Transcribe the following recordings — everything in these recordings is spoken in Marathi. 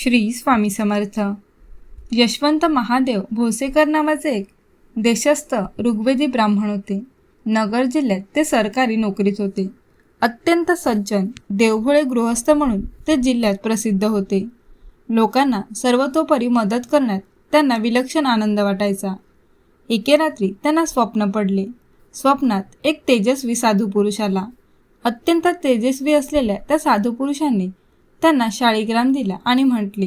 श्री स्वामी समर्थ. यशवंत महादेव भोसेकर नावाचे एक देशस्थ ऋग्वेदी ब्राह्मण होते. नगर जिल्ह्यात ते सरकारी नोकरीत होते. अत्यंत सज्जन देवभोळे गृहस्थ म्हणून ते जिल्ह्यात प्रसिद्ध होते. लोकांना सर्वतोपरी मदत करण्यात त्यांना विलक्षण आनंद वाटायचा. एके रात्री त्यांना स्वप्न पडले. स्वप्नात एक तेजस्वी साधू पुरुष आला. अत्यंत तेजस्वी असलेल्या त्या साधू पुरुषांनी त्यांना शाळीग्राम दिला आणि म्हटले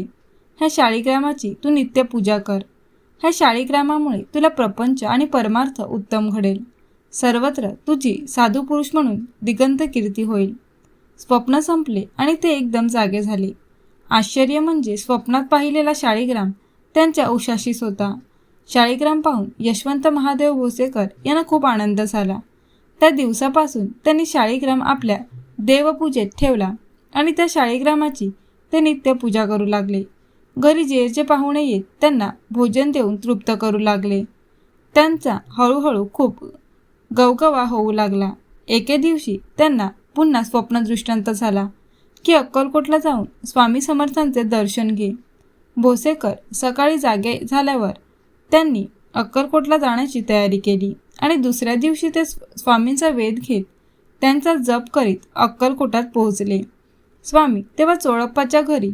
ह्या शाळीग्रामाची तू नित्य पूजा कर. ह्या शाळीग्रामामुळे तुला प्रपंच आणि परमार्थ उत्तम घडेल. सर्वत्र तुझी साधू पुरुष म्हणून दिगंत कीर्ती होईल. स्वप्न संपले आणि ते एकदम जागे झाले. आश्चर्य म्हणजे स्वप्नात पाहिलेला शाळीग्राम त्यांच्या उशाशीच होता. शाळीग्राम पाहून यशवंत महादेव भोसेकर यांना खूप आनंद झाला. त्या दिवसापासून त्यांनी शाळीग्राम आपल्या देवपूजेत ठेवला. आणि त्या शाळीग्रामाची ते नित्य पूजा करू लागले. घरी जे जे पाहुणे येत त्यांना भोजन देऊन तृप्त करू लागले. त्यांचा हळूहळू खूप गवगवा होऊ लागला. एके दिवशी त्यांना पुन्हा स्वप्नदृष्टांत झाला की अक्कलकोटला जाऊन स्वामी समर्थांचे दर्शन घे. भोसेकर सकाळी जागे झाल्यावर त्यांनी अक्कलकोटला जाण्याची तयारी केली आणि दुसऱ्या दिवशी ते स्वामींचा वेध घेत त्यांचा जप करीत अक्कलकोटात पोहोचले. स्वामी तेव्हा चोळप्पाच्या घरी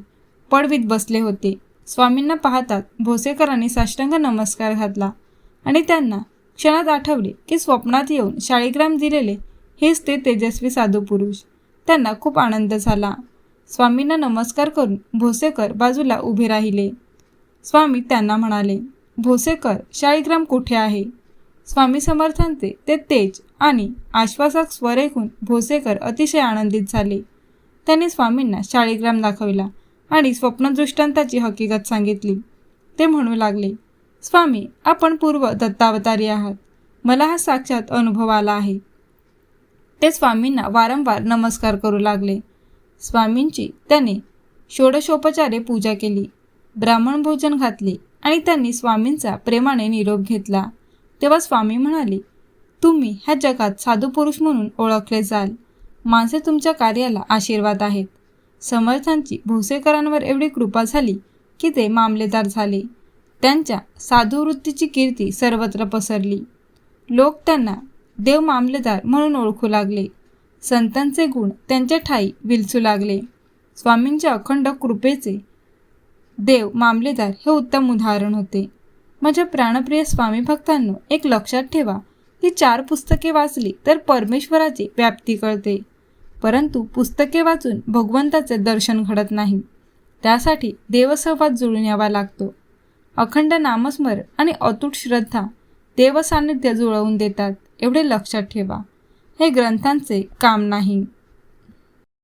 पडवीत बसले होते. स्वामींना पाहतात भोसेकरांनी साष्टांग नमस्कार घातला आणि त्यांना क्षणात आठवले की स्वप्नात येऊन शाळीग्राम दिलेले हेच ते तेजस्वी साधू पुरुष त्यांना खूप आनंद झाला. स्वामींना नमस्कार करून भोसेकर बाजूला उभे राहिले. स्वामी त्यांना म्हणाले भोसेकर शाळीग्राम कुठे आहे? स्वामी समर्थांचे ते तेज आणि आश्वासक स्वर ऐकून भोसेकर अतिशय आनंदित झाले. त्यांनी स्वामींना शाळीग्राम दाखविला आणि स्वप्नदृष्टांताची हकीकत सांगितली. ते म्हणू लागले स्वामी आपण पूर्व दत्तावतारी आहात. मला हा साक्षात अनुभव आला आहे. ते स्वामींना वारंवार नमस्कार करू लागले. स्वामींची त्याने षोडशोपचारे पूजा केली ब्राह्मण भोजन घातले आणि त्यांनी स्वामींचा प्रेमाने निरोप घेतला. तेव्हा स्वामी म्हणाले तुम्ही ह्या जगात साधू पुरुष म्हणून ओळखले जाल. माणसे तुमच्या कार्याला आशीर्वाद आहेत. समर्थांची भोसेकरांवर एवढी कृपा झाली की ते मामलेदार झाले. त्यांच्या साधुवृत्तीची कीर्ती सर्वत्र पसरली. लोक त्यांना देव मामलेदार म्हणून ओळखू लागले. संतांचे गुण त्यांच्या ठाई विलसू लागले. स्वामींच्या अखंड कृपेचे देव मामलेदार हे उत्तम उदाहरण होते. माझ्या प्राणप्रिय स्वामी भक्तांनो एक लक्षात ठेवा की चार पुस्तके वाचली तर परमेश्वराची व्याप्ती कळते. परंतु पुस्तके वाचून भगवंताचे दर्शन घडत नाही. त्यासाठी देवसहवाद जुळून यावा लागतो. अखंड नामस्मर आणि अतूट श्रद्धा देवसान्निध्य जुळवून देतात एवढे लक्षात ठेवा. हे ग्रंथांचे काम नाही.